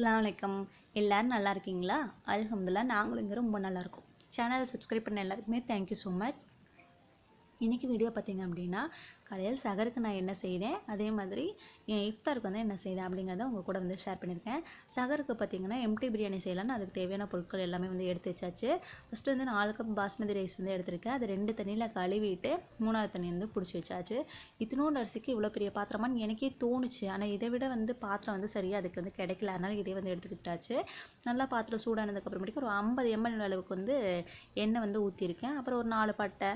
அஸ்லாம் வலைக்கம் எல்லாரும் நல்லா இருக்கீங்களா? அல்ஹம்துலில்லாஹ் நாங்களும் இங்கே ரொம்ப நல்லா இருக்கோம். சேனலை சப்ஸ்கிரைப் பண்ண எல்லாருக்குமே தேங்க்யூ ஸோ மச் இன்றைக்கி வீடியோ பார்த்தீங்க அப்படின்னா காலையில் சகருக்கு நான் என்ன செய்தேன்? அதே மாதிரி என் இஃப்தாருக்கு வந்து என்ன செய்தேன் அப்படிங்கிறத உங்கள் கூட வந்து ஷேர் பண்ணியிருக்கேன். சகருக்கு பார்த்தீங்கன்னா எம்டி பிரியாணி செய்யலாம்னு அதுக்கு தேவையான பொருட்கள் எல்லாமே வந்து எடுத்து வச்சாச்சு. ஃபஸ்ட்டு வந்து நாலு கப் பாஸ்மதி ரைஸ் வந்து எடுத்திருக்கேன். அது ரெண்டு தண்ணியில் கழுவிட்டு மூணாவது தண்ணி வந்து பிடிச்சி வச்சாச்சு. இத்தினோண்டு அரிசிக்கு இவ்வளோ பெரிய பாத்திரமான்னு எனக்கே தோணுச்சு. ஆனால் இதை விட வந்து பாத்திரம் வந்து சரியாக அதுக்கு வந்து கிடைக்கல. அதனால் இதே வந்து எடுத்துக்கிட்டாச்சு நல்லா பாத்திரம் சூடானதுக்கப்புறமேட்டுக்கு ஒரு ஐம்பது எம்எல் அளவுக்கு வந்து எண்ணெய் வந்து ஊற்றிருக்கேன் அப்புறம் ஒரு நாலு பட்டை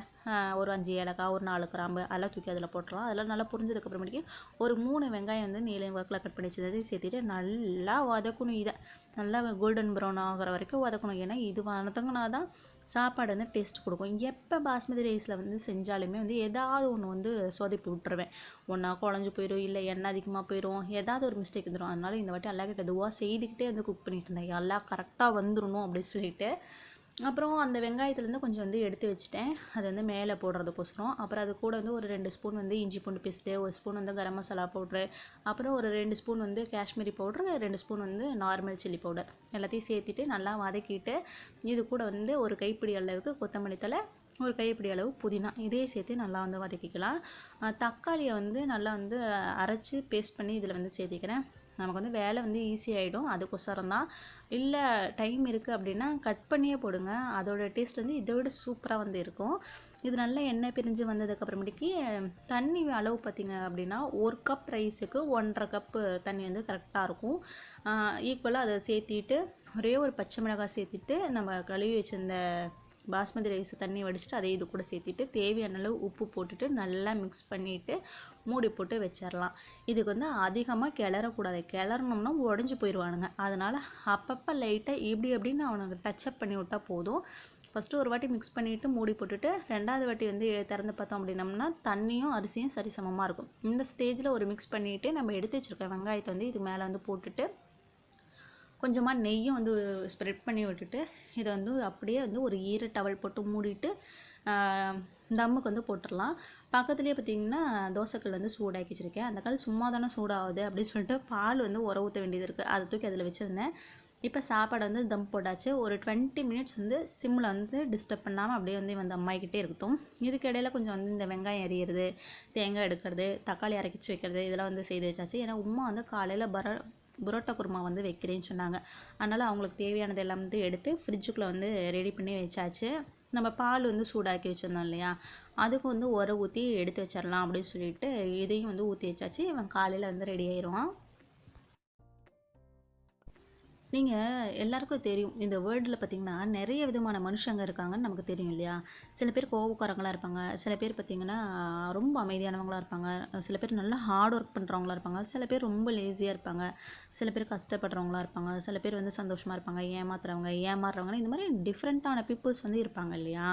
ஒரு அஞ்சு ஏலக்காய் ஒரு நாலு கிராம்பு அதெல்லாம் தூக்கி அதில் போட்டுடலாம். அதெல்லாம் நல்லா புரிஞ்சதுக்கப்புறமேட்டுக்கு ஒரு மூணு வெங்காயம் வந்து நீளம் ஒர்க்கில் கட் பண்ணி வச்சதை சேர்த்துட்டு நல்லா வதக்கணும் இதை. நல்லா கோல்டன் ப்ரௌன் ஆகிற வரைக்கும் வதக்கணும். ஏன்னா இது வதங்கினா தான் சாப்பாடு வந்து டேஸ்ட் கொடுக்கும். எப்போ பாஸ்மதி ரைஸில் வந்து செஞ்சாலுமே வந்து ஏதாவது ஒன்று வந்து சொதப்பி விட்டுருவேன். ஒன்றா குழஞ்சு போயிடும் இல்லை எண்ணெய் அதிகமாக போயிடும் ஏதாவது ஒரு மிஸ்டேக் வந்துடும் அதனால இந்த வாட்டி எல்லா கிட்ட இதுவாக செய்துக்கிட்டே வந்து குக் பண்ணிட்டு இருந்தேன். எல்லாம் கரெக்டாக வந்துடணும் அப்படின்னு சொல்லிட்டு அப்புறம் அந்த வெங்காயத்துலேருந்து கொஞ்சம் வந்து எடுத்து வச்சுட்டேன். அது வந்து மேலே போடுறதுக்கோசரம். அப்புறம் அது கூட வந்து ஒரு ரெண்டு ஸ்பூன் வந்து இஞ்சி பூண்டு பேஸ்ட்டு ஒரு ஸ்பூன் வந்து கரம் மசாலா பவுட்ரு அப்புறம் ஒரு ரெண்டு ஸ்பூன் வந்து காஷ்மீரி பவுட்ரு ரெண்டு ஸ்பூன் வந்து நார்மல் சில்லி பவுடர். எல்லாத்தையும் சேர்த்துட்டு நல்லா வதக்கிட்டு இது கூட வந்து ஒரு கைப்பிடி அளவுக்கு கொத்தமல்லி தழை ஒரு கைப்பிடி அளவு புதினா. இதையே சேர்த்து நல்லா வந்து வதக்கிக்கலாம். தக்காளியை வந்து நல்லா வந்து அரைச்சி பேஸ்ட் பண்ணி இதில் வந்து சேர்த்திக்கிறேன். நமக்கு வந்து வேலை வந்து ஈஸி ஆகிடும் அதுக்கொசரம் தான். இல்லை டைம் இருக்குது அப்படின்னா கட் பண்ணியே போடுங்க. அதோட டேஸ்ட் வந்து இதை விட சூப்பராக வந்து இருக்கும். இது நல்லா எண்ணெய் பிரிஞ்சு வந்ததுக்கப்புறமேட்டுக்கு தண்ணி அளவு பார்த்தீங்க அப்படின்னா ஒரு கப் ரைஸுக்கு ஒன்றரை கப்பு தண்ணி வந்து கரெக்டாக இருக்கும். ஈக்குவலாக அதை சேர்த்திட்டு ஒரே ஒரு பச்சை மிளகாய் சேர்த்திட்டு நம்ம கழுவி வச்சிருந்த பாஸ்மதி ரைஸ் தண்ணி வடிச்சிட்டு அதை இது கூட சேர்த்திட்டு தேவையான அளவு உப்பு போட்டுட்டு நல்லா மிக்ஸ் பண்ணிவிட்டு மூடி போட்டு வச்சிடலாம் இதுக்கு வந்து அதிகமாக கிளறக்கூடாது. கிளறணும்னா உடஞ்சி போயிடுவானுங்க அதனால் அப்பப்போ லைட்டாக இப்படி அப்படின்னு அவனுக்கு டச்சப் பண்ணி விட்டால் போதும். ஃபஸ்ட்டு ஒரு வாட்டி மிக்ஸ் பண்ணிவிட்டு மூடி போட்டுட்டு ரெண்டாவது வாட்டி வந்து திறந்து பார்த்தோம் அப்படின்னம்னா தண்ணியும் அரிசியும் சரிசமமாக இருக்கும். இந்த ஸ்டேஜில் ஒரு மிக்ஸ் பண்ணிவிட்டு நம்ம எடுத்து வச்சுருக்க வெங்காயத்தை வந்து இது மேலே வந்து போட்டுட்டு கொஞ்சமாக நெய்யும் வந்து ஸ்ப்ரெட் பண்ணி விட்டுட்டு இதை வந்து அப்படியே வந்து ஒரு ஈர டவல் போட்டு மூடிட்டு தம்முக்கு வந்து போட்டுடலாம். பக்கத்துலேயே பார்த்தீங்கன்னா தோசைக்கல் வந்து சூடாக்கி வச்சுருக்கேன். அந்த கல் சும்மா தானே சூடாகுது அப்படின்னு சொல்லிட்டு பால் வந்து உர ஊற்ற வேண்டியது இருக்குது அதை தூக்கி அதில் வச்சுருந்தேன். இப்போ சாப்பாடு வந்து தம் போட்டாச்சு. ஒரு டுவெண்ட்டி மினிட்ஸ் வந்து சிம்மில் வந்து டிஸ்டர்ப் பண்ணாமல் அப்படியே வந்து வந்து அம்மாயிக்கிட்டே இருக்கட்டும். இதுக்கு இடையில கொஞ்சம் வந்து இந்த வெங்காயம் எறிகிறது தேங்காய் எடுக்கிறது தக்காளி அரைச்சி வைக்கிறது இதெல்லாம் வந்து செய்து வச்சாச்சு. ஏன்னா உமா வந்து காலையில் பர புரோட்டா குருமா வந்து வைக்கிறேன்னு சொன்னாங்க. அதனால் அவங்களுக்கு தேவையானது எல்லாம் வந்து எடுத்து ஃப்ரிட்ஜுக்குள்ளே வந்து ரெடி பண்ணி வச்சாச்சு. நம்ம பால் வந்து சூடாக்கி வச்சுருந்தோம் இல்லையா? அதுக்கு வந்து உர ஊற்றி எடுத்து வச்சிடலாம் அப்படின்னு சொல்லிட்டு இதையும் வந்து ஊற்றி வச்சாச்சு. இவன் காலையில் வந்து ரெடி ஆயிடுவான் நீங்கள் எல்லாருக்கும் தெரியும் இந்த வேர்ல்டில் பார்த்தீங்கன்னா நிறைய விதமான மனுஷங்க இருக்காங்கன்னு நமக்கு தெரியும் இல்லையா? சில பேர் கோபக்காரங்களாக இருப்பாங்க சில பேர் பார்த்தீங்கன்னா ரொம்ப அமைதியானவங்களாக இருப்பாங்க சில பேர் நல்லா ஹார்ட் ஒர்க் பண்ணுறவங்களா இருப்பாங்க சில பேர் ரொம்ப லேசியாக இருப்பாங்க சில பேர் கஷ்டப்படுறவங்களா இருப்பாங்க சில பேர் வந்து சந்தோஷமாக இருப்பாங்க ஏமாத்துறவங்க ஏமாறுறவங்க இந்த மாதிரி டிஃப்ரெண்ட்டான பீப்புள்ஸ் வந்து இருப்பாங்க இல்லையா?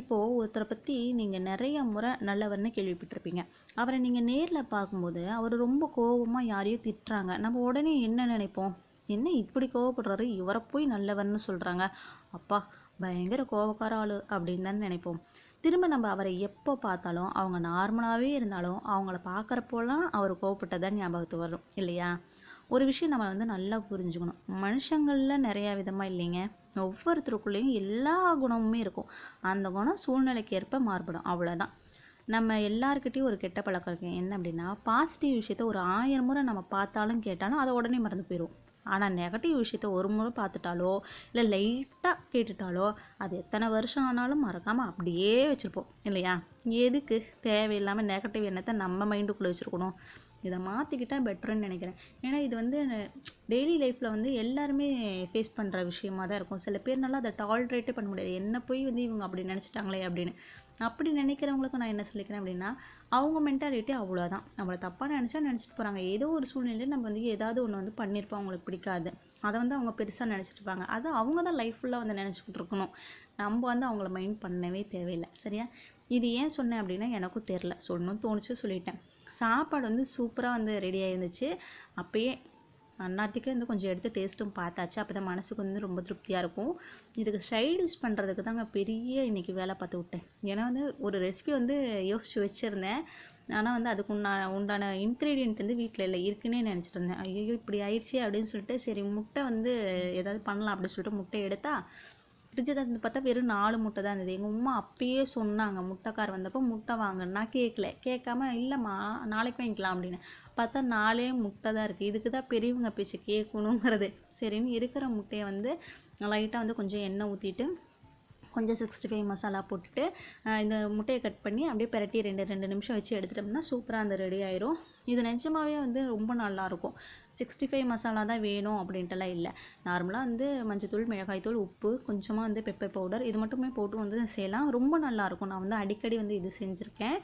இப்போது ஒருத்தரை பற்றி நீங்கள் நிறைய முறை நல்லவர்னு கேள்விப்பட்டிருப்பீங்க. அவரை நீங்கள் நேரில் பார்க்கும்போது அவர் ரொம்ப கோபமாக யாரையும் திட்டுறாங்க. நம்ம உடனே என்ன நினைப்போம்? என்ன இப்படி கோவப்படுறாரு? இவரை போய் நல்லவர்னு சொல்கிறாங்க அப்பா பயங்கர கோவக்கார ஆள் அப்படின்னு தான் நினைப்போம். திரும்ப நம்ம அவரை எப்போ பார்த்தாலும் அவங்க நார்மலாகவே இருந்தாலும் அவங்கள பார்க்குறப்போலாம் அவர் கோவப்பட்டதான் ஞாபகத்து வரும் இல்லையா? ஒரு விஷயம் நம்ம வந்து நல்லா புரிஞ்சுக்கணும். மனுஷங்களில் நிறையா விதமாக இல்லைங்க. ஒவ்வொருத்தருக்குள்ளேயும் எல்லா குணமுமே இருக்கும். அந்த குணம் சூழ்நிலைக்கு ஏற்ப மாறுபடும். அவ்வளோதான் நம்ம எல்லாருக்கிட்டையும் ஒரு கெட்ட பழக்கம் இருக்கு. என்ன அப்படின்னா பாசிட்டிவ் விஷயத்த ஒரு ஆயிரம் முறை நம்ம பார்த்தாலும் கேட்டாலும் அதை உடனே மறந்து போயிடும் ஆனால் நெகட்டிவ் விஷயத்த ஒரு முறை பார்த்துட்டாலோ இல்லை லைட்டாக கேட்டுட்டாலோ அது எத்தனை வருஷம் ஆனாலும் மறக்காமல் அப்படியே வச்சுருப்போம். இல்லையா? எதுக்கு? தேவையில்லாமல் நெகட்டிவ் எண்ணத்தை நம்ம மைண்டுக்குள்ளே வச்சுருக்கணும். இதை மாற்றிக்கிட்டால் பெட்டர்னு நினைக்கிறேன். ஏன்னா இது வந்து டெய்லி லைஃப்பில் வந்து எல்லாருமே ஃபேஸ் பண்ணுற விஷயமா தான் இருக்கும். சில பேர்னால அதை டாலரேட்டே பண்ண முடியாது. என்ன போய் வந்து இவங்க அப்படி நினச்சிட்டாங்களே அப்படின்னு. அப்படி நினைக்கிறவங்களுக்கு நான் என்ன சொல்லிக்கிறேன் அப்படின்னா அவங்க மென்டாலிட்டி அவ்வளோதான் நம்மளை தப்பாக நினச்சா நினச்சிட்டு போகிறாங்க ஏதோ ஒரு சூழ்நிலையில் நம்ம வந்து ஏதாவது ஒன்று வந்து பண்ணியிருப்போம் அவங்களுக்கு பிடிக்காது. அதை வந்து அவங்க பெருசாக நினச்சிட்டு இருப்பாங்க. அதை அவங்க தான் லைஃப் ஃபுல்லாக வந்து நினச்சிக்கிட்டு இருக்கணும் நம்ம வந்து அவங்கள மைண்ட் பண்ணவே தேவையில்லை. சரியா? இது ஏன் சொன்னேன் அப்படின்னா எனக்கும் தெரில சொல்லணும்னு தோணுச்சு சொல்லிட்டேன். சாப்பாடு வந்து சூப்பராக வந்து ரெடி ஆயிருந்துச்சு. அப்போயே அன்னாத்துக்கே வந்து கொஞ்சம் எடுத்து டேஸ்ட்டும் பார்த்தாச்சு. அப்போ தான் மனசுக்கு வந்து ரொம்ப திருப்தியாக இருக்கும். இதுக்கு சைடிஷ் பண்ணுறதுக்கு தாங்க பெரிய இன்னைக்கு வேலை பார்த்து விட்டேன். ஏன்னா வந்து ஒரு ரெசிபி வந்து யோசிச்சு வச்சுருந்தேன். ஆனால் வந்து அதுக்கு உண்டான உண்டான இன்க்ரீடியன்ட் வந்து வீட்டில் இல்லை இருக்குன்னே நினச்சிட்டு இருந்தேன். ஐயோ இப்படி ஆயிடுச்சு அப்படின்னு சொல்லிட்டு சரி முட்டை வந்து ஏதாவது பண்ணலாம் அப்படின்னு சொல்லிட்டு முட்டை எடுத்தால் ஃப்ரிட்ஜை திறந்து பார்த்தா வெறும் நாலு முட்டை தான் இருந்தது. எங்கள் அம்மா அப்பயே சொன்னாங்க முட்டைக்கார் வந்தப்போ முட்டை வாங்க நான் கேட்கல கேட்காம இல்லைம்மா நாளைக்கு வாங்கிக்கலாம் அப்படின்னு. பார்த்தா நாலே முட்டை தான் இருக்குது இதுக்கு தான் பெரியவங்க பேச்சு கேட்கணுங்கிறது. சரின்னு இருக்கிற முட்டையை வந்து லைட்டாக வந்து கொஞ்சம் எண்ணெய் ஊற்றிட்டு கொஞ்சம் சிக்ஸ்டி ஃபைவ் மசாலா போட்டுட்டு இந்த முட்டையை கட் பண்ணி அப்படியே பிரட்டி ரெண்டு ரெண்டு நிமிஷம் வச்சு எடுத்துட்டோம்னா சூப்பராக அந்த ரெடி ஆயிரும். இது நிஜமாவே வந்து ரொம்ப நல்லாயிருக்கும் சிக்ஸ்டி ஃபைவ் மசாலா தான் வேணும் அப்படின்ட்டுலாம் இல்லை. நார்மலாக வந்து மஞ்சத்தூள் மிளகாய்த்தூள் உப்பு கொஞ்சமாக வந்து பெப்பர் பவுடர் இது மட்டுமே போட்டு வந்து செய்யலாம். ரொம்ப நல்லாயிருக்கும் நான் வந்து அடிக்கடி வந்து இது செஞ்சுருக்கேன்.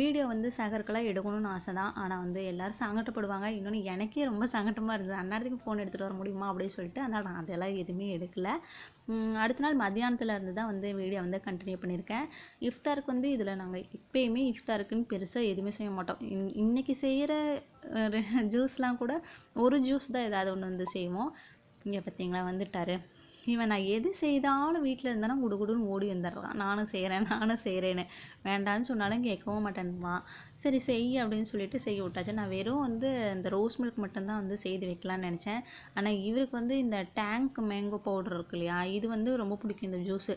வீடியோ வந்து சகருக்கெல்லாம் எடுக்கணும்னு ஆசை தான். ஆனால் வந்து எல்லோரும் சங்கட்டப்படுவாங்க. இன்னொன்று எனக்கே ரொம்ப சங்கட்டமாக இருந்தது. அந்நேரத்துக்கு ஃபோன் எடுத்துகிட்டு வர முடியுமா அப்படின்னு சொல்லிட்டு அதனால் நான் அதெல்லாம் எதுவுமே எடுக்கலை. அடுத்த நாள் மத்தியானத்தில் இருந்து தான் வந்து வீடியோ வந்து கண்டினியூ பண்ணியிருக்கேன். இஃப்தாருக்கு வந்து இதில் நாங்கள் எப்பயுமே இஃப்தாருக்குன்னு பெருசாக எதுவுமே செய்ய மாட்டோம். இன் இன்றைக்கி செய்கிற ஜூஸ்லாம் கூட ஒரு ஜூஸ் தான் ஏதாவது ஒன்று வந்து செய்வோம். இங்கே பார்த்தீங்களா வந்துட்டாரு. இவன் நான் எது செய்தாலும் வீட்டில் இருந்தானா குடுகுடுன்னு ஓடி வந்துடுறான். நானும் செய்கிறேன் நானும் செய்கிறேன்னு வேண்டான்னு சொன்னாலும் கேட்கவும் மாட்டேன்வான் சரி செய் அப்படின்னு சொல்லிட்டு செய்ய விட்டாச்சு. நான் வெறும் வந்து இந்த ரோஸ் மில்க் மட்டும்தான் வந்து செய்து வைக்கலான்னு நினச்சேன். ஆனால் இவருக்கு வந்து இந்த டேங்க் மேங்கோ பவுடர் இருக்கு இல்லையா இது வந்து ரொம்ப பிடிக்கும் இந்த ஜூஸு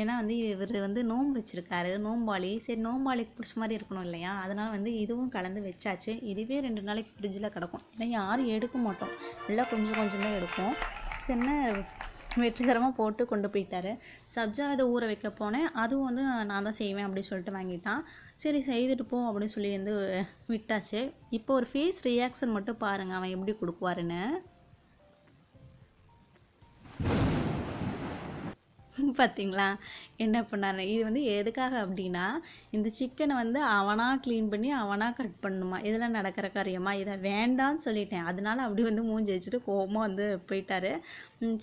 ஏன்னா வந்து இவர் வந்து நோம்பு வச்சுருக்காரு நோம்பாளி. சரி நோம்பாளிக்கு பிடிச்ச மாதிரி இருக்கணும் இல்லையா அதனால் வந்து இதுவும் கலந்து வச்சாச்சு. இதுவே ரெண்டு நாளைக்கு ஃப்ரிட்ஜில் கிடக்கும். ஏன்னா யாரும் எடுக்க மாட்டோம். எல்லாம் கொஞ்சம் கொஞ்சம் தான் எடுப்போம் சின்ன வெற்றிகரமாக போட்டு கொண்டு போயிட்டாரு. சப்ஜா இதை ஊற வைக்க போனேன். அதுவும் வந்து நான் தான் செய்வேன் அப்படின்னு சொல்லிட்டு வாங்கிட்டான். சரி செய்துட்டு போ அப்படின்னு சொல்லி வந்து விட்டாச்சு. இப்போ ஒரு ஃபேஸ் ரியாக்ஷன் மட்டும் பாருங்கள் அவன் எப்படி கொடுக்குவாருன்னு. பார்த்தீங்களா என்ன பண்ணாரு? இது வந்து எதுக்காக அப்படின்னா இந்த சிக்கனை வந்து அவனாக க்ளீன் பண்ணி அவனாக கட் பண்ணணுமா இதெல்லாம் நடக்கிற காரியமா? இதை வேண்டான்னு சொல்லிட்டேன். அதனால அப்படி வந்து மூஞ்சி வச்சுட்டு கோபமாக வந்து போயிட்டாரு.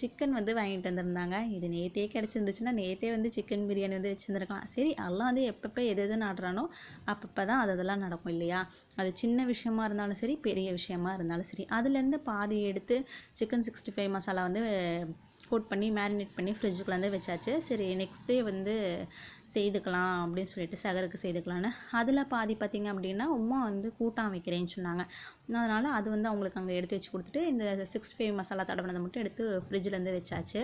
சிக்கன் வந்து வாங்கிட்டு வந்திருந்தாங்க. இது நேற்றே கிடச்சிருந்துச்சுன்னா நேற்றே வந்து சிக்கன் பிரியாணி வந்து வச்சுருந்துருக்கலாம். சரி எல்லாம் வந்து எப்பப்போ எது எது நாடுறானோ அப்பப்போ தான் அது அதெல்லாம் நடக்கும் இல்லையா? அது சின்ன விஷயமா இருந்தாலும் சரி பெரிய விஷயமா இருந்தாலும் சரி. அதுலேருந்து பாதி எடுத்து சிக்கன் சிக்ஸ்டி ஃபைவ் மசாலா வந்து கோட் பண்ணி மேரினேட் பண்ணி ஃப்ரிட்ஜுக்குள்ளே வந்து வச்சாச்சு. சரி நெக்ஸ்ட் டே வந்து செய்துக்கலாம் அப்படின்னு சொல்லிட்டு சகருக்கு செய்துக்கலான்னு. அதில் பாதி பார்த்திங்க அப்படின்னா உமா வந்து கூட்டான் வைக்கிறேன்னு சொன்னாங்க. அதனால் அது வந்து அவங்களுக்கு அங்கே எடுத்து வச்சு கொடுத்துட்டு இந்த சிக்ஸ்டி ஃபைவ் மசாலா தடவினதை மட்டும் எடுத்து ஃப்ரிட்ஜிலேருந்து வச்சாச்சு.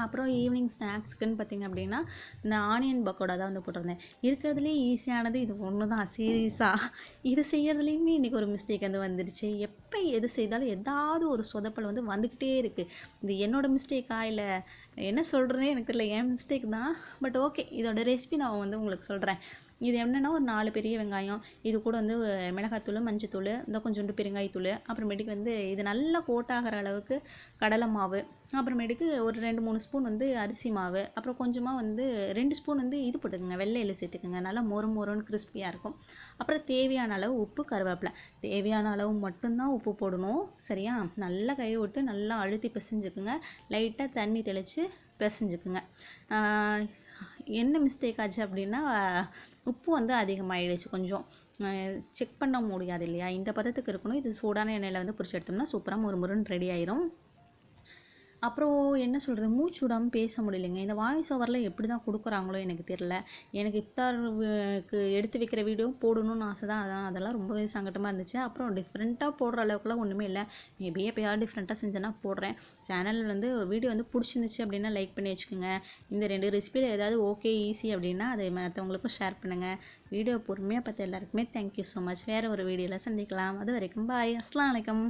அப்புறம் ஈவினிங் ஸ்நாக்ஸ்க்குன்னு பார்த்திங்க அப்படின்னா இந்த ஆனியன் பக்கோடா தான் வந்து போட்டிருந்தேன். இருக்கிறதுலே ஈஸியானது இது ஒன்று தான் சீரியஸாக இது செய்கிறதுலேயுமே இன்றைக்கி ஒரு மிஸ்டேக் வந்து வந்துடுச்சு எப்போ எப்போ எது செய்தாலும் ஏதாவது ஒரு சொதப்பல் வந்து வந்துக்கிட்டே இருக்குது இது என்னோடய மிஸ்டேக்கா இல்லை? என்ன சொல்கிறேனே எனக்கு தெரியல. என் மிஸ்டேக் தான். பட் ஓகே இதோட ரெசிபி நான் வந்து உங்களுக்கு சொல்கிறேன் இது என்னென்னா ஒரு நாலு பெரிய வெங்காயம். இது கூட வந்து மிளகாத்தூள் மஞ்சத்தூள் இந்த கொஞ்சோண்டு பெருங்காயத்தூள் அப்புறமேட்டுக்கு வந்து இது நல்லா கோட்டாகிற அளவுக்கு கடலை மாவு அப்புறமேட்டுக்கு ஒரு ரெண்டு மூணு ஸ்பூன் வந்து அரிசி மாவு அப்புறம் கொஞ்சமாக வந்து ரெண்டு ஸ்பூன் வந்து இது போட்டுக்கோங்க. வெள்ளையில் சேர்த்துக்கோங்க. நல்லா மொறு மொறுன்னு கிறிஸ்பியாக இருக்கும். அப்புறம் தேவையான அளவு உப்பு கருவேப்பிலை. தேவையான அளவு மட்டும்தான் உப்பு போடணும் சரியா? நல்லா கை விட்டு நல்லா அழுத்தி பிசைஞ்சுக்குங்க. லைட்டாக தண்ணி தெளித்து பிசைஞ்சுக்குங்க. என்ன மிஸ்டேக் ஆச்சு அப்படின்னா உப்பு வந்து அதிகமாகிடுச்சு கொஞ்சம். செக் பண்ண முடியாது இல்லையா? இந்த பதத்துக்கு இருக்கணும். இது சூடான எண்ணெயில் வந்து பிடிச்சி எடுத்தோம்னா சூப்பராக ஒரு முருன்னு ரெடி ஆயிரும். அப்புறம் என்ன சொல்கிறது மூச்சு விடாமல் பேச முடியலைங்க. இந்த வாய்ஸ் ஓவரில் எப்படி தான் கொடுக்குறாங்களோ எனக்கு தெரில எனக்கு இஃப்தாருக்கு எடுத்து வைக்கிற வீடியோ போடணும்னு ஆசை தான் அதான் அதெல்லாம் ரொம்பவே சங்கட்டமாக இருந்துச்சு. அப்புறம் டிஃப்ரெண்ட்டாக போடுற அளவுக்குலாம் ஒன்றுமே இல்லை. மேபி எப்போயாவது டிஃப்ரெண்ட்டாக செஞ்சேன்னா போடுறேன். சேனல் வந்து வீடியோ வந்து பிடிச்சிருந்துச்சு அப்படின்னா லைக் பண்ணி வச்சுக்கோங்க. இந்த ரெண்டு ரெசிபியில் ஏதாவது ஓகே ஈஸி அப்படின்னா அதை மற்றவங்களுக்கும் ஷேர் பண்ணுங்கள் வீடியோ பொறுமையாக பார்த்து எல்லாருக்குமே தேங்க்யூ ஸோ மச் வேறு ஒரு வீடியோவில் சந்திக்கலாம். அது வரைக்கும் பாய் அஸ்லாம் வலைக்கம்